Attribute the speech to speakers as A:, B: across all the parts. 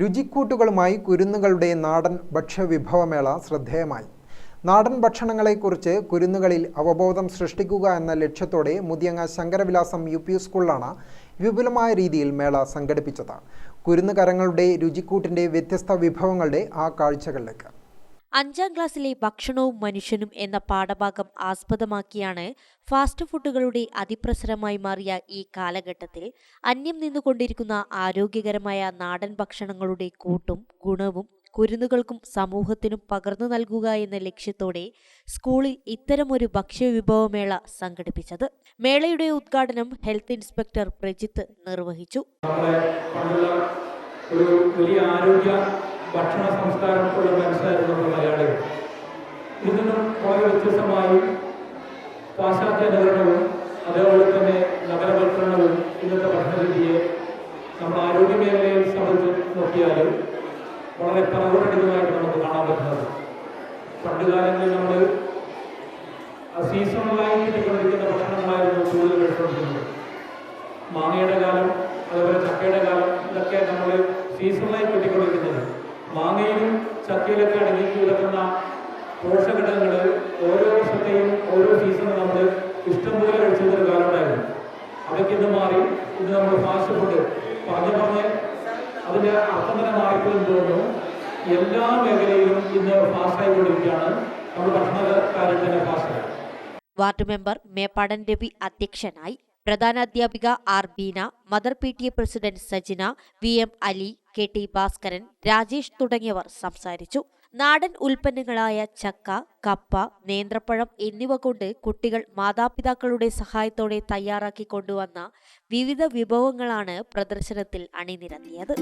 A: രുചിക്കൂട്ടുകളുമായി കുരുന്നുകളുടെ നാടൻ ഭക്ഷ്യവിഭവമേള ശ്രദ്ധേയമായി. നാടൻ ഭക്ഷണങ്ങളെക്കുറിച്ച് കുരുന്നുകളിൽ അവബോധം സൃഷ്ടിക്കുക എന്ന ലക്ഷ്യത്തോടെ മുതിയങ്ങ ശങ്കരവിലാസം യു പി സ്കൂളിലാണ് വിപുലമായ രീതിയിൽ മേള സംഘടിപ്പിച്ചത്. കുരുന്നുകരങ്ങളുടെ രുചിക്കൂട്ടിന്റെ വ്യത്യസ്ത വിഭവങ്ങളുടെ ആ കാഴ്ചകളിലേക്ക്.
B: അഞ്ചാം ക്ലാസ്സിലെ ഭക്ഷണവും മനുഷ്യനും എന്ന പാഠഭാഗം ആസ്പദമാക്കിയാണ് ഫാസ്റ്റ് ഫുഡുകളുടെ അതിപ്രസരമായി മാറിയ ഈ കാലഘട്ടത്തിൽ അന്യം നിന്നുകൊണ്ടിരിക്കുന്ന ആരോഗ്യകരമായ നാടൻ ഭക്ഷണങ്ങളുടെ കൂട്ടും ഗുണവും കുരുന്നുകൾക്കും സമൂഹത്തിനും പകർന്നു നൽകുക എന്ന ലക്ഷ്യത്തോടെ സ്കൂളിൽ ഇത്തരമൊരു ഭക്ഷ്യവിഭവമേള സംഘടിപ്പിച്ചത്. മേളയുടെ ഉദ്ഘാടനം ഹെൽത്ത് ഇൻസ്പെക്ടർ പ്രജിത്ത് നിർവഹിച്ചു.
C: ഭക്ഷണ സംസ്കാരമുള്ള മനസ്സിലായിട്ടുള്ള മലയാളികൾ ഇതിൽ നിന്നും വളരെ വ്യത്യസ്തമായി പാശ്ചാത്യ നഗരങ്ങളും അതേപോലെ തന്നെ നഗരവൽക്കരണവും ഇന്നത്തെ ഭക്ഷണരീതിയെ നമ്മുടെ ആരോഗ്യ മേഖലയെ സംബന്ധിച്ച് നോക്കിയാൽ വളരെ പിറകോട്ടടിക്കുന്നതായിട്ട് നമുക്ക് കാണാൻ പറ്റുന്നത്. പണ്ട് കാലങ്ങളിൽ നമ്മൾ സീസണലായി കിട്ടിക്കൊണ്ടിരിക്കുന്ന ഭക്ഷണങ്ങളായിരുന്നു കൂടുതൽ കഴിച്ചുകൊണ്ടിരുന്നത്. മാങ്ങയുടെ കാലം അതുപോലെ ചക്കയുടെ കാലം ഇതൊക്കെ നമ്മൾ സീസണലായി കിട്ടിക്കൊണ്ടിരിക്കുന്നത്. മാങ്ങയിലും ചക്കയിലൊക്കെ അടങ്ങി കിടക്കുന്ന പോഷകഘടകങ്ങൾ ഓരോ വർഷത്തെയും ഓരോ സീസണും നമ്മൾ ഇഷ്ടംപോലെ കഴിച്ചിരുന്നൊരു ഒരു കാലമുണ്ടായിരുന്നു അതൊക്കെ ഇന്ന് മാറി ഇന്ന് നമ്മൾ ഫാസ്റ്റ് ഫുഡ് പറഞ്ഞു പറഞ്ഞ് അതിന്റെ അർത്ഥം തന്നെ മാറിപ്പോയെന്ന് തോന്നുന്നു. എല്ലാ മേഖലയിലും ഇന്ന് ഫാസ്റ്റായിക്കൊണ്ടിരിക്കുകയാണ് നമ്മൾ ഭക്ഷണ കാര്യത്തിൽ തന്നെ ഫാസ്റ്റായി
B: വാർഡ് മെമ്പർ മേപ്പാടൻ രവി അധ്യക്ഷനായി പ്രധാന Arbeena R Beena mother P T A president Sajina V M Ali K T Bhaskaran Rajesh തുടങ്ങിയവർ സംസാരിച്ചു. നാടൻ ഉൽപ്പന്നങ്ങളായ ചക്ക കപ്പ നേന്ത്രപ്പഴം എന്നിവ കൊണ്ട് കുട്ടികൾ മാതാപിതാക്കളുടെ സഹായത്തോടെ തയ്യാറാക്കി കൊണ്ടുവന്ന വിവിധ വിഭവങ്ങളാണ് പ്രദർശനത്തിൽ അണിനിരത്തിയത്.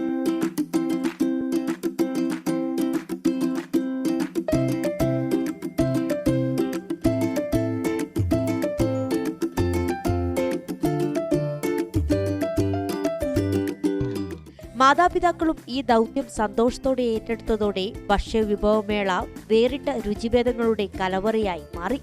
B: മാതാപിതാക്കളും ഈ ദൗത്യം സന്തോഷത്തോടെ ഏറ്റെടുത്തതോടെ ഭക്ഷ്യവിഭവമേള വേറിട്ട രുചിഭേദങ്ങളുടെ കലവറയായി മാറി.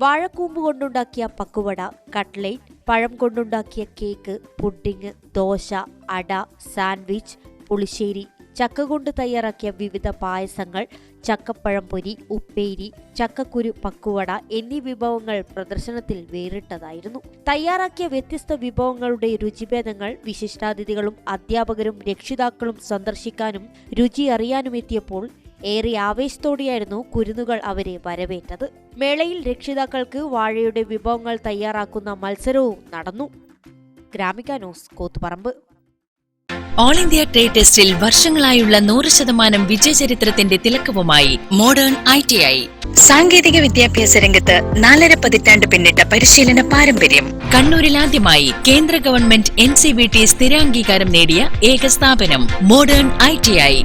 B: വാഴക്കൂമ്പ് കൊണ്ടുണ്ടാക്കിയ പക്കുവട കട്ട്ലേറ്റ് പഴം കൊണ്ടുണ്ടാക്കിയ കേക്ക് പുഡിംഗ് ദോശ അട സാൻഡ്വിച്ച് പുളിശ്ശേരി ചക്ക കൊണ്ട് തയ്യാറാക്കിയ വിവിധ പായസങ്ങൾ ചക്കപ്പഴം പൊരി ഉപ്പേരി ചക്കക്കുരു പക്കുവട എന്നീ വിഭവങ്ങൾ പ്രദർശനത്തിൽ വേറിട്ടതായിരുന്നു. തയ്യാറാക്കിയ വ്യത്യസ്ത വിഭവങ്ങളുടെ രുചിഭേദങ്ങൾ വിശിഷ്ടാതിഥികളും അധ്യാപകരും രക്ഷിതാക്കളും സന്ദർശിക്കാനും രുചി അറിയാനും എത്തിയപ്പോൾ ഏറെ ആവേശത്തോടെയായിരുന്നു കുരുന്നുകൾ അവരെ വരവേറ്റത്. മേളയിൽ രക്ഷിതാക്കൾക്ക് വാഴയുടെ വിഭവങ്ങൾ തയ്യാറാക്കുന്ന മത്സരവും നടന്നു. Gramika news Kuthuparamba.
D: All India trade ടെസ്റ്റിൽ വർഷങ്ങളായുള്ള നൂറ് ശതമാനം വിജയചരിത്രത്തിന്റെ തിലക്കവുമായി മോഡേൺ ഐ ടി ഐ സാങ്കേതിക വിദ്യാഭ്യാസ രംഗത്ത് നാലര പതിറ്റാണ്ട് പിന്നിട്ട പരിശീലന പാരമ്പര്യം. കണ്ണൂരിൽ ആദ്യമായി കേന്ദ്ര government N C B T സ്ഥിരാംഗീകാരം നേടിയ ഏക സ്ഥാപനം മോഡേൺ ഐ ടി ഐ